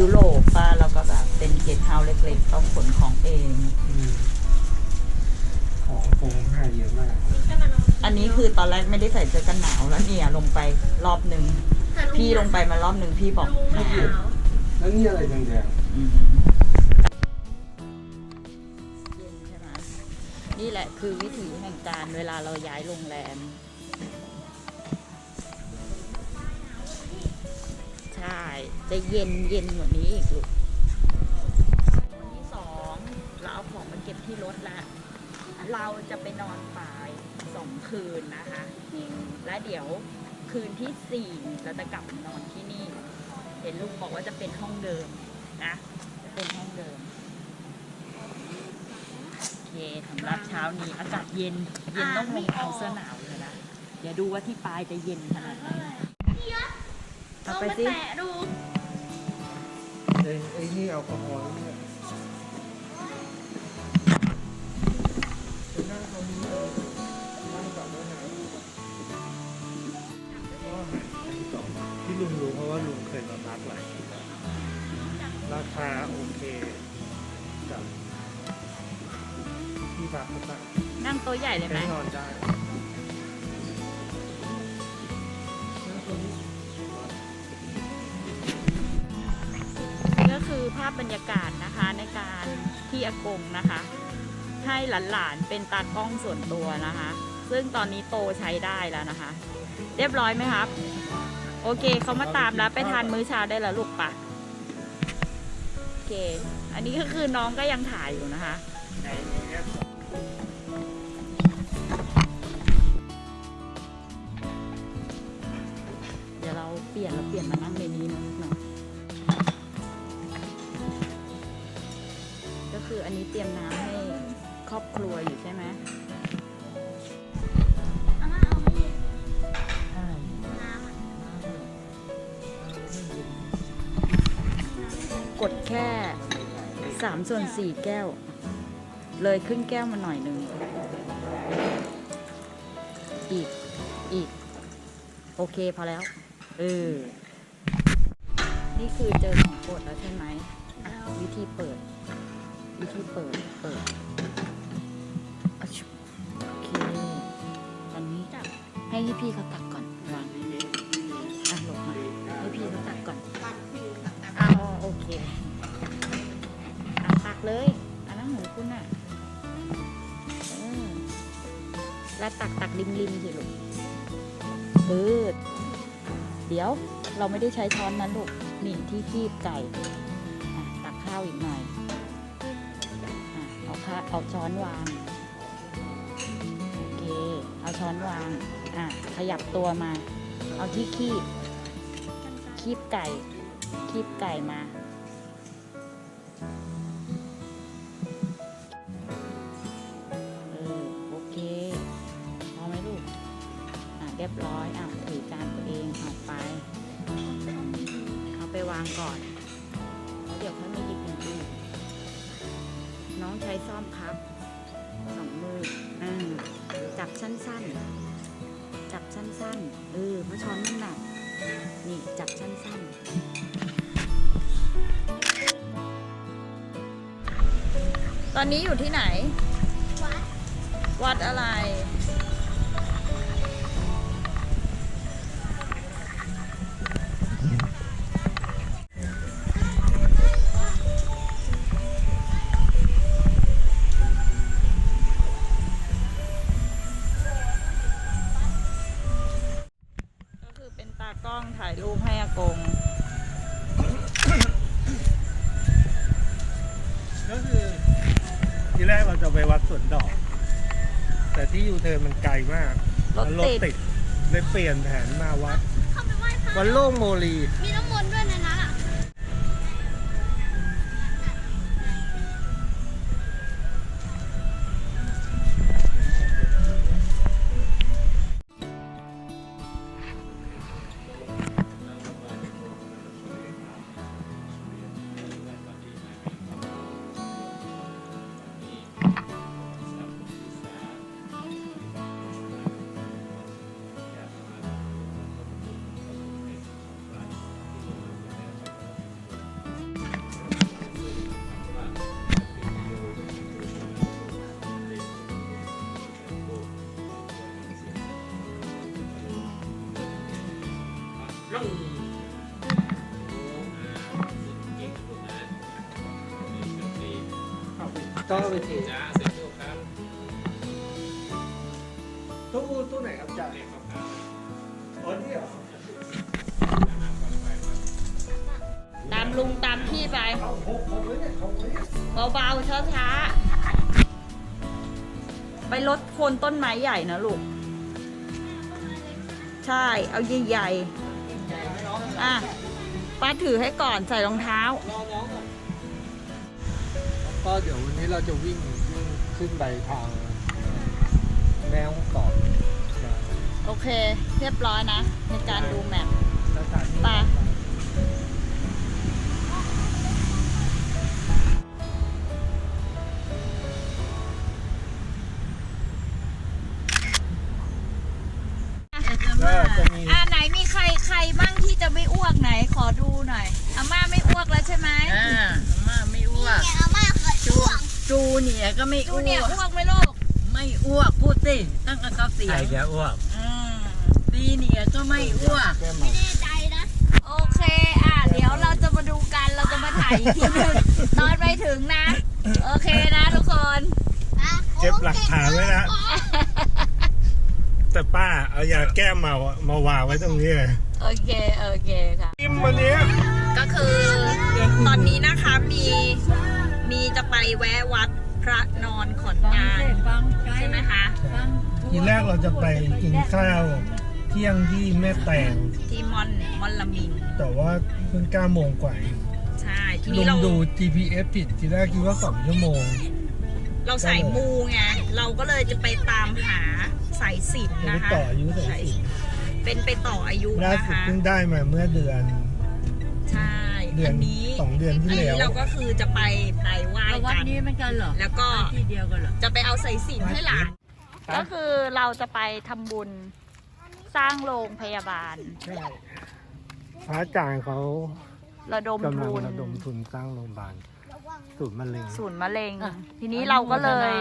ยร์ฮ่องกเท้างยุโรปป่ะแล้วก็แบบเป็นเกสต์เฮาส์เล็กๆ ต้องขนของเอง อืมของโกงง่ายเยอะมากอันนี้คือตอนแรกไม่ได้ใส่เสื้อกันหนาวแล้วเนี่ยลงไปรอบหนึ่งพี่ลงไปมารอบหนึ่งพี่บอกหนาวแล้วนี่อะไรแดงอืมเย็นใช่ไหมนี่แหละคือวิถีแห่งการเวลาเราย้ายโรงแรม ช่จะเย็นเย็นกว่านี้อีกลูกวันที่สองเราเอาของมาเก็บที่รถแล้วเราจะไปนอนป่ายสองคืนนะคะ และเดี๋ยวคืนที่สี่เราจะกลับนอนที่นี่ เห็นลูกบอกว่าจะเป็นห้องเดิมนะจะเป็นห้องเดิมโอเคสำหรับเช้านี้อากาศเย็นเย็นต้องลงเอาเสื้อหนาวเลยนะเดี๋ยวดูว่าที่ปลายจะเย็นขนาดไหน เอาไปสิๆไอ้ไอ้นี่แอลกอฮอล์เนี่ยไปนั่งตรงนี้เลยนั่งก่อนได้ไหมก็อาหารที่สองที่ลุงรู้เพราะว่าลุงเคยมาพักหลายที่แล้วราคาโอเคกับที่พักก็ตั้งนั่งโต๊ะใหญ่เลยไหม ใช้นอนได้ บรรยากาศนะคะในการที่อากงนะคะ ให้หลานๆเป็นตากล้องส่วนตัวนะคะ ซึ่งตอนนี้โตใช้ได้แล้วนะคะ เรียบร้อยไหมครับ โอเคเขามาตามแล้วไปทานมื้อเช้าได้แล้วลูกปะโอเค อันนี้ก็คือน้องก็ยังถ่ายอยู่นะคะเดี๋ยวเราเปลี่ยนเราเปลี่ยนมานั่ง คืออันนี้เตรียมน้ำให้ครอบครัวอยู่ใช่ไหมใช่กดแค่สามส่วนสี่แก้ว เลยครึ่งแก้วมาหน่อยหนึ่ง อีก อีก โอเคพอแล้ว เออ นี่คือเจอของโปรดแล้วใช่ไหมอะวิธีเปิด เปิด เปิดอะชุบโอเคอันนี้ให้พี่เขาตักก่อนวางอะหลบมาให้พี่เขาตักก่อนอ๋อโอเคอะตักเลยอันนั้นของคุณอะเออแล้วตักตักริมริมๆสิลูกเออเดี๋ยวเราไม่ได้ใช้ช้อนนั้นลูกนี่ที่คีบไก่อะตักข้าวอีกหน่อย คะเอาช้อนวาง โอเค เอาช้อนวาง อะ ขยับตัวมา เอาที่คีบ คีบไก่ คีบไก่มา ตอนนี้อยู่ที่ไหน วัด วัดอะไร รถแล้วติดติดเลยเปลี่ยนแผนมาวัดเข้าไปไหว้พระวัดโล่งโมลีมีน้ำมนต์ด้วยในนั้นอะ ตู้ตู้ไหนครับจ่าอ๋อนี่เหรอตามลุงตามพี่ไปเอาหกหกไว้เนี่ยหกไว้เนี่ยเบาๆช้าๆไปลดโคนต้นไม้ใหญ่นะลูก ใช่ เอาใหญ่ๆอะป้าถือให้ก่อนใส่รองเท้าก็็เดี๋ยววันนี้เราจะวิ่งวิ่งขึ้นไปทางแม่ฮ่องสอนโอเค เรียบร้อยนะ ในการดูแมพ สถานี ไป จูเนี่ยก็ไม่ดูอ้วเนี่ยกอ้วกไหมลูกไม่อ้วกพูดสิตั้งแต่เขาเสียใครงจะอ้วก อืมดีเนี่ยก็ไม่อ้วกแก้มไม่แน่ใจนะโอเคอะเดี๋ยวเราจะมาดูกันเราจะมาถ่ายอีกทีหนึงตอนไปถึงนะ โอเคนะทุกคน อะเก็บหลักฐานไว้นะแต่ป้าเอายาแก้เมามาวางไว้ตรงนี้เลยโอเค โอเคค่ะทิมวันนี้ก็คือตอนนี้นะคะมีมีจะไปแวะวัดพ ระนอนขอนงานใช่ไหมคะ ทีแรกเราจะไปกินข้าวเที่ยงที่แม่แตงที่มอนมอนลามิน แต่ว่าเพิ่งเก้าโมงกว่าเองใช่ทีลุนี้งเราดู GPS ผิดทีแรกคิดว่าสองชั่วโมง เราสายมูไงเราก็เลยจะไปตามหาสายสิญจนจะไปนะคะต่ออายุสายสิญจน เป็นไปต่ออายุล่านะสุดคะ เพิ่งได้มาเมื่อเดือน ใช่ เดือนอันนี้สองเดือนที่อันแล้วนี้เราก็คือจะไปไปไหว้วัดกัน นี้เหมือนกันเหรอแล้วก็ที่เดียวกันเหรอ จะไปเอาใส่สิญจนให้หลานก็คือเราจะไปทำบุญสร้างโรงพยาบาล ใช่พระอาจารย์เขาระดมกำลังทุนระดมทุนสร้างโรงพยาบาลศูนย์มะเร็งศูนย์มะเร็ง อะทีนี้เราก็เลย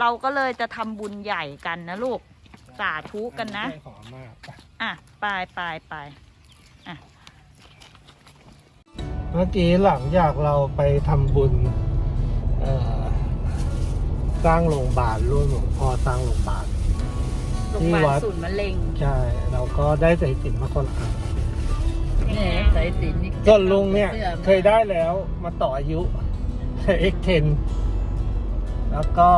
เราก็เลยจะทำบุญใหญ่กันนะลูก สาธุกันนะ ขอมากอะไปไปไป เมื่อกี้หลังจากเราไปทำบุญเอ่อสร้างโรงพยาบาลร่วมหลวงพ่อสร้างโรงพยาบาลโรงพยาบาลศูนย์มะเร็งใช่เราก็ได้ใส่สินมาคนละอันเนี่ยสายสิญจนนี่ส่วนลุงเนี่ยสื้อเคยได้แล้วมาต่ออายุ X10 แล้วก็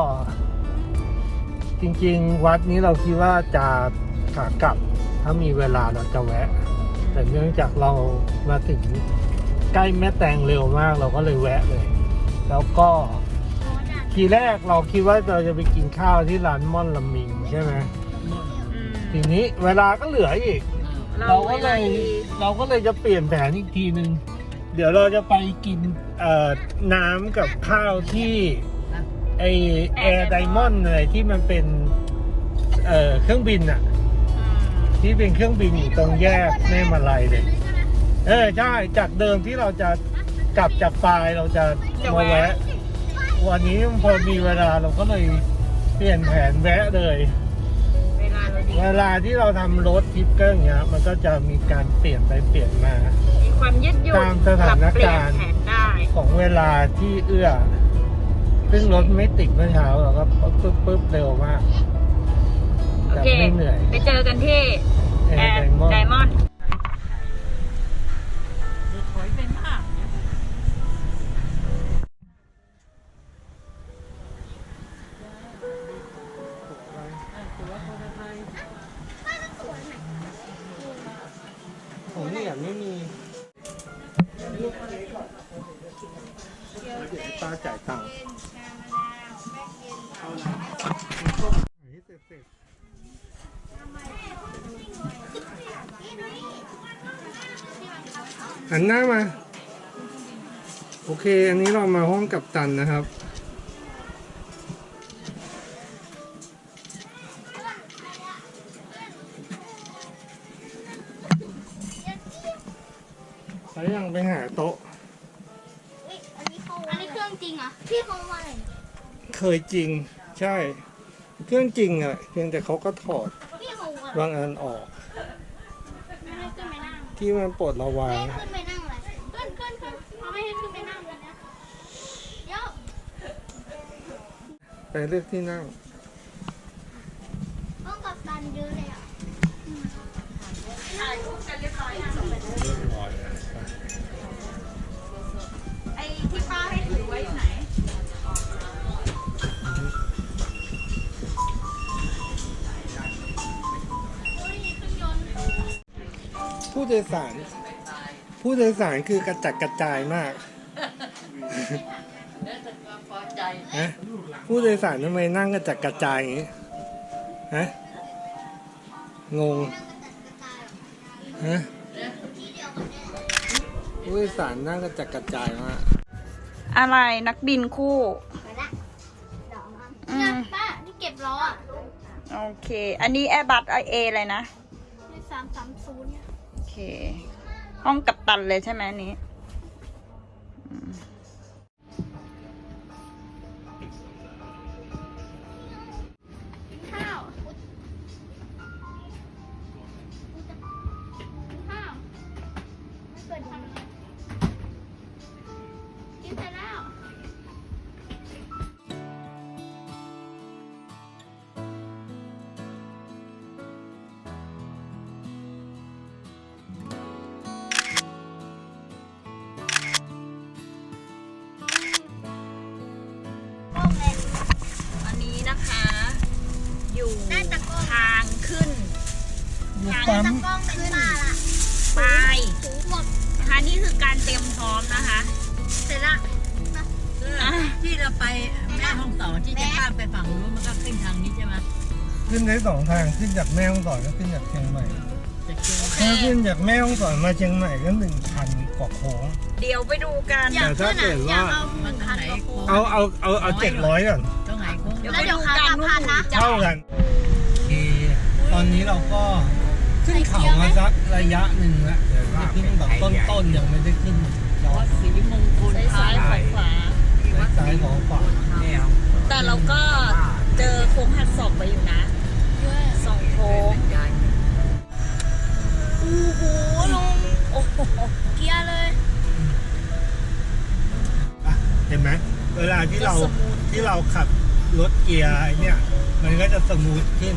จริง ๆ วัดนี้เราคิดว่าจะขากลับ ถ้ามีเวลาเราจะแวะ แต่เนื่องจากเรามาถึง ใกล้แม่แตงเร็วมาก เราก็เลยแวะเลย แล้วก็ทีแรกเราคิดว่าเราจะไปกินข้าวที่ร้านม่อนลำมิงใช่ไหมอืมทีนี้เวลาก็เหลืออีก เราก็เลยเราก็เลยจะเปลี่ยนแผนอีกทีหนึ่งเดี๋ยวเราจะไปกินเอ่อน้ำกับข้าวที่ไอแอร์ไดมอนด์อะไรที่มันเป็นเอ่อเครื่องบินอะที่เป็นเครื่องบินอยู่ตรงแยกแม่มาลัยเลย เออใช่จากเดิมที่เราจะกลับจากปลายเราจะมาแวะ วันนี้พอมีเวลาเราก็เลยเปลี่ยนแผนแวะเลย เวลาเราดี เวลาที่เราทำรถทริปก็อย่างเงี้ย มันก็จะมีการเปลี่ยนไปเปลี่ยนมา มีความยืดหยุ่นตามสถานการณ์ปบเปลี่ยนแผนได้ ของเวลาที่เอื้อ ซึ่งรถไม่ติดเมื่อเช้าเราก็ปึ๊บปึ๊บปึ๊บเร็วมากโอแบบเค ไม่เหนื่อยไปเจอกันที่แอแอร์ร์ไดมอนด์ ไดมอนด์ หันหน้ามา โอเค อันนี้เรามาห้องกับตันนะครับไปยังไปหาโต๊ะเฮ้ยอันนี้เขาอันนี้เครื่องจริงเหรอะพี่เขามาอะไรเนี่ยเคยจริง ใช่ เครื่องจริงอะเพียงแต่เขาก็ถอดพี่เขาอะไรบางอันออก ไม่ให้ขึ้นไปนั่งที่มันปลดระวาไม่งให้ขึ้นไปนั่งเลยขึ้นขึ้นขึ้นเขาไม่ให้ขึ้นไปนั่งเลยนะเดี๋ยว ไปเลือกที่นั่ง ต้องกับตันเยอะเลยอะไอ้ที่ป้าให้ถือไว้อยู่ไหน ผู้โดยสาร ผู้โดยสารคือกระจัดกระจายมาก ฮะผู้โดยสารทำไมนั่งกระจัดกระจายอย่างนี้ฮะงงฮะผู้โดยสารนั่งกระจัดกระจายมากอะไรนักบินคู่มาละดอกมาอืมเนี่ยป้าที่เก็บล้ออะโอเค อันนี้แอร์บัสไอเอเลยนะในสามสามศูนย์เนี่ยโอเค ห้องกัปตันเลยใช่ไหมอัน ขึ้นได้สองทางขึ้นจากแม่ฮ่องสอนก็ขึ้นจากเชียงใหม่จะเจอถ้าขึ้นจากแม่ฮ่องสอนมาเชียงใหม่ก็หนึ่งพันกว่าโค้ง เดี๋ยวไปดูกันแต่ถ้าเกิดว่ามันทางไหนโค้งเอาเอาเอาเอาเจ็ดร้อยก่อนตรงไหนโค้งเดี๋ยวไปดูกันว่าหมูจะเท่ากันโอเคตอนนี้เราก็ขึ้นเขามาสักระยะหนึ่งแล้วเดี๋ยวจะขึ้นแบบต้นๆยังไม่ได้ขึ้นยอวัดดศรีมงคลซ้ายๆขวาขวาซ้ายของขวาแต่เราก็เจอโค้งหักศอกไปอยู่นะสอง โค้งโอ้โหลงโอ้โหเกียร์เลยอะเห็นไหมเวลาที่เราสมูทที่เราขับรถเกียร์ไอ้เนี่ย มันก็จะสมูทขึ้น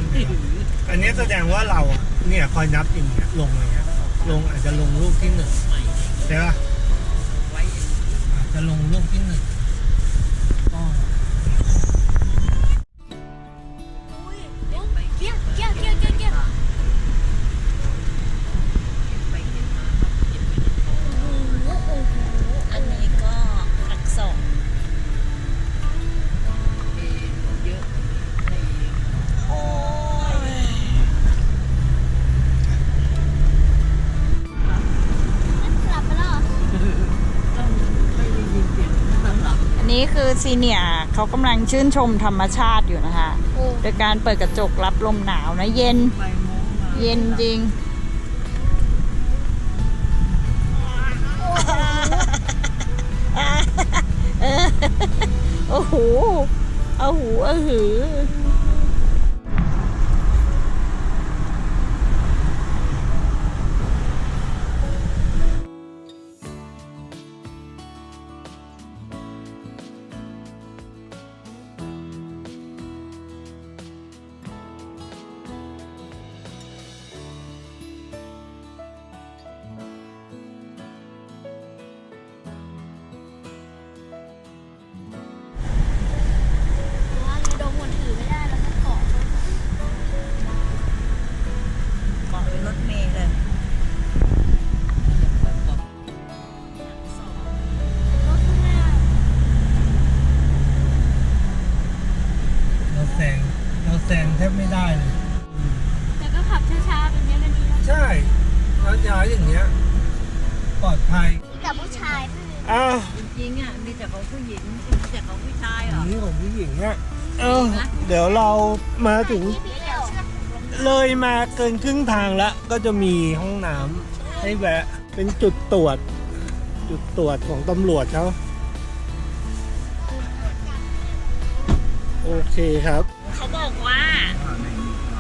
อันนี้แสดงว่าเราอะเนี่ยคอยนับอย่างเงี้ยลงอย่างเงี้ยลงอาจจะลงลูกที่หนึ่งใช่ปะอาจจะลงลูกที่หนึ่ง อันนี้คือซีเนียร์เขากำลังชื่นชมธรรมชาติอยู่นะคะโอ้โดยการเปิดกระจกรับลมหนาวนะเย็นใบโมงมาเย็นจริงโอ้โหเอาหูเอาหือ อ้าวจริงๆอะมีแต่ของผู้หญิงไม่มีแต่ของผู้ชายเหรอนี่ของผู้หญิงเนี่ยเออเดี๋ยวเรามาถึงที่พี่เดียวเชือกเลยมาเกินครึ่งทางแล้วก็จะมีห้องน้ำให้แวะเป็นจุดตรวจ จุดตรวจของตำรวจเขาโอเคครับ เขาบอกว่า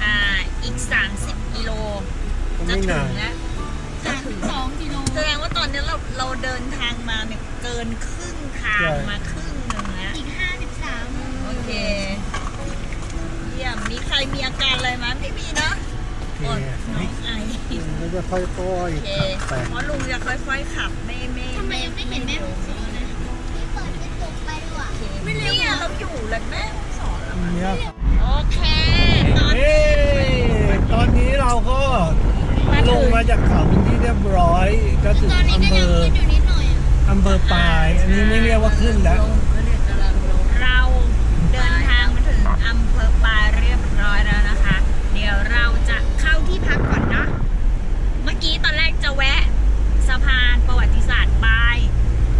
อ่าอีก 30กิโลจะไม่ถึนางนแล้วจะถึงสองกิโลแสดงว่าตอนนี้เราเราเดินทางมาเนี่ยเกินครึ่งทางใช่มาครึ่งหนึ่งแล้วงี้ยอีกห้าสิบสามโอเค เยี่ยม มีใครมีอาการอะไรไหมไม่มีเนาะโออดเคน้องไอมันจะค่อยโอเคๆไปเพราะลุงจะค่อยๆขับไม่ไม่ทำไมยังไม่เห็นแม่ของสอนนะไม่เปิดกระจกไปด้วยไม่เร็วเนี่ยเราอยู่แล้วแม่ต้องสอนแล้วเนี่ยโอเคตอนเอ้ยตอนนี้เราก็ลงมาจากเขาเป็นที่เรียบร้อยก็ถึงตอนนี้อำก็เภยังอขึ้น อยู่นิดหน่อยอะอำเภอปลาย อันนี้ไม่เรียกว่าขึ้นแล้วลงเขาเรียกกำลังลงเราเดินทางมาถึงอำเภอปายเรียบร้อยแล้วนะคะ เดี๋ยวเราจะเข้าที่พักก่อนเนาะ เมื่อกี้ตอนแรกจะแวะสะพานประวัติศาสตร์ปาย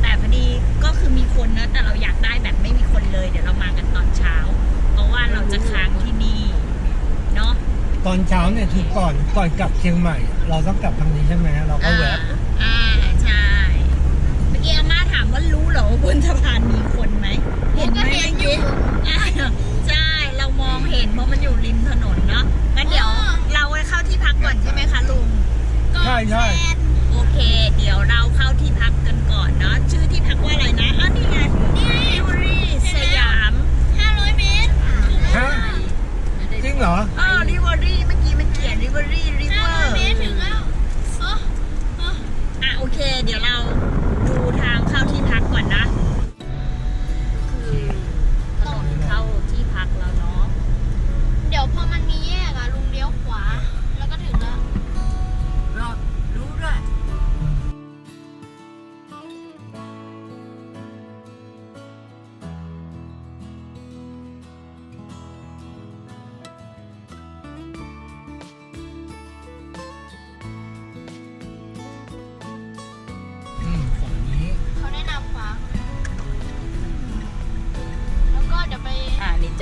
แต่พอดีก็คือมีคนนะแต่เราอยากได้แบบไม่มีคนเลย เดี๋ยวเรามากันตอนเช้า เพราะว่าเราจะค้างที่นี่เนาะ ตอนเช้าเนี่ยคือก่อนก่อนกลับเชียงใหม่ เราต้องกลับทางนี้ใช่ไหมเราก็แวะ อ่าอ่าใช่ เมื่อกี้อาม่าถามว่ารู้เหรอว่า บนสะพานมีคนไหมเห็นไหมก็เห็นอยู่อ่าใช่เรามองเห็นเพราะมันอยู่ริมถนนเนาะงั้นเดี๋ยวอ๋อเราไปเข้าที่พักก่อนใช่ไหมคะลุง ใช่ใช่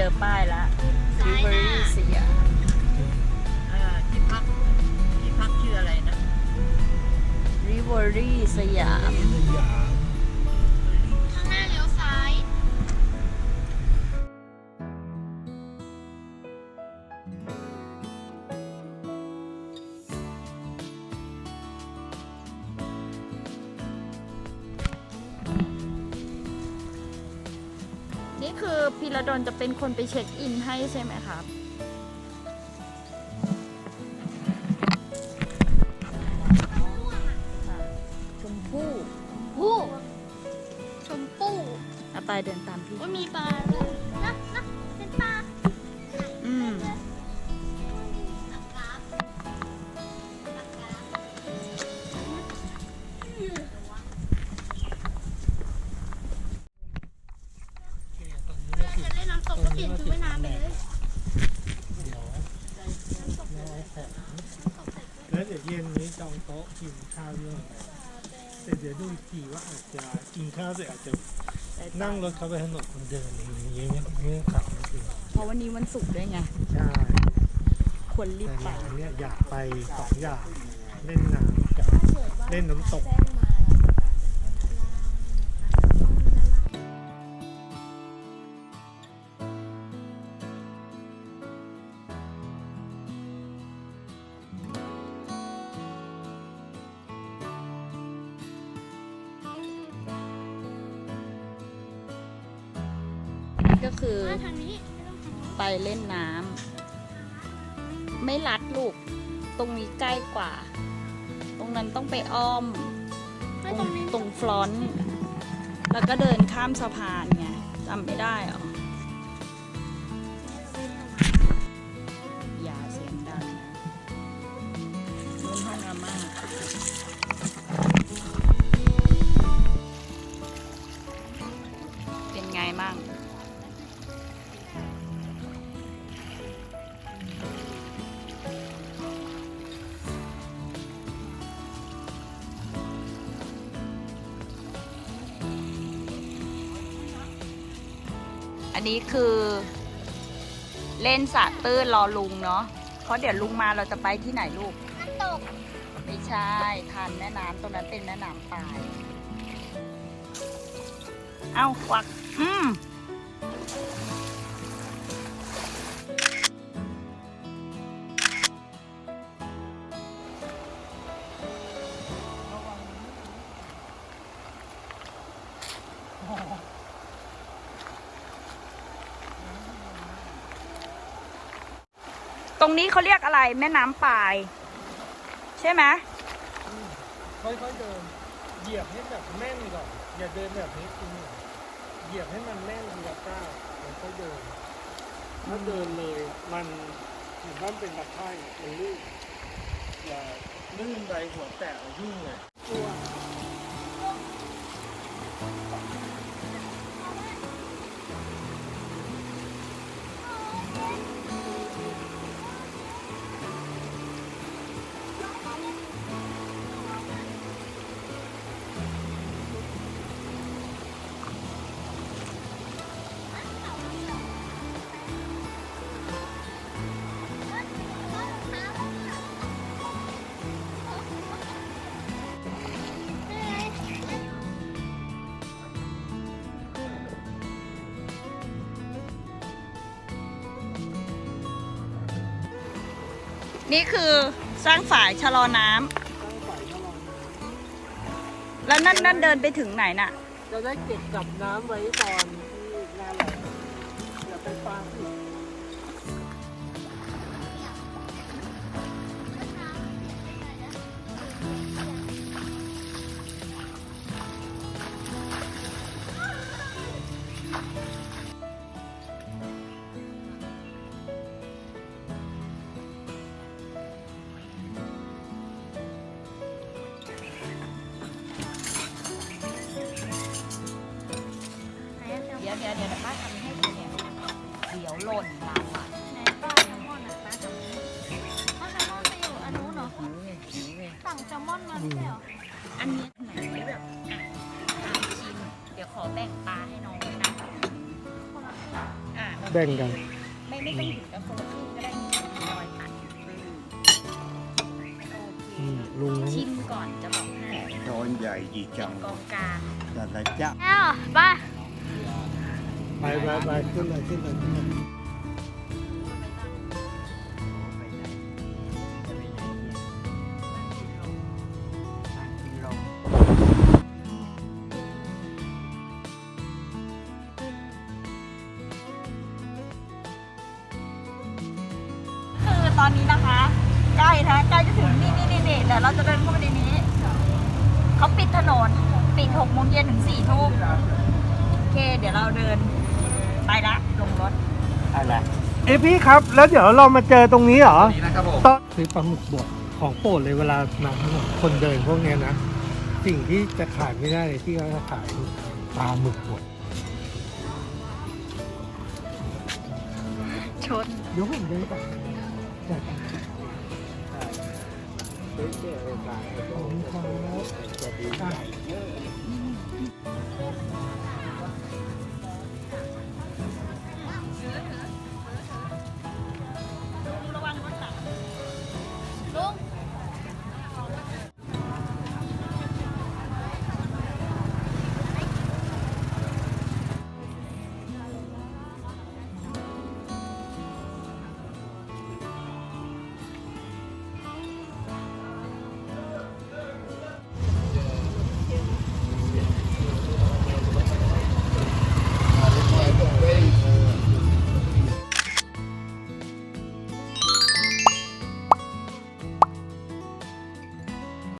อ่านี่เจอป้ายละซ้ายหน้าสยามเอ่อที่พักที่พักชื่ออะไรนะ Rivery สยามสยาม เป็นคนไปเช็คอินให้ใช่ไหมครับชมพู่ผู้ชมพู่อาตายเดินตามพี่ ว่ามีปลาด้วย กินข้าวด้วยแต่เดี๋ยวดูอีกทีว่าอาจจะกินข้าวเสร็จอาจจะนั่งรถเข้าไปถนนคนเดินอะไรอย่างเงี้ยเงี้ยขับนิดนึงเพราะวันนี้วันศุกร์ด้วยไง ใช่ควรรีบแต่ไปอย่างเนี้ยอยากไปสองอย่างเล่นน้ำกับเล่นน้ำตกก็ นนี้คือ เล่นสระตื้นรอลุงเนาะเพราะเดี๋ยวลุงมาเราจะไปที่ไหนลูก น้ำตก ไม่ใช่ทานแม่น้ำตรงนั้นเป็นแม่น้ำปลาย เอาควัก อืม ตรงนี้เขาเรียกอะไรแม่น้ำปาย ใช่ไหมค่อยๆเดิน เหยียบให้แบบแม่นก่อนอย่าเดินแบบนี้จริงเหยียบให้มันแม่นทีละก้าวแล้วค่อยเดิน ถ้าเดินเลยมันเหมือนว่ามันเป็นตะไคร่มันลื่นอย่าลื่นไปหัวแตกยุ่งเลย นี่คือสร้างฝายชะลอน้ำตั้งฝ่าแล้วนั่นนั่นเดินไปถึงไหนน่ะจะได้เก็บกับน้ำไว้ตอน แบ่งกัน ไม่ไม่ต้องถึงกับคนละครึ่งก็ได้มีรอยตัดโอเคลุงชิมก่อนจะบอกให้ช้อนใหญ่ดีจังกองกลางแต่ละจ๊ะแล้วไป ไปไปไปขึ้นเลยขึ้นเลยขึ้นเลย เคเดี๋ยวเราเดินไปละลงรถ อะไรเอ้พี่ครับ แล้วเดี๋ยวเรามาเจอตรงนี้เหรอ นี่นะครับผมซื้อปลาหมึกบดของโปรดเลยเวลามาคนเดินพวกเนี้ยนะ สิ่งที่จะขายไม่ได้เลยที่เขาจะขายปลาหมึกบดชนเดี๋ยวผมเดินกลับจัดการขอบคุณครับอะ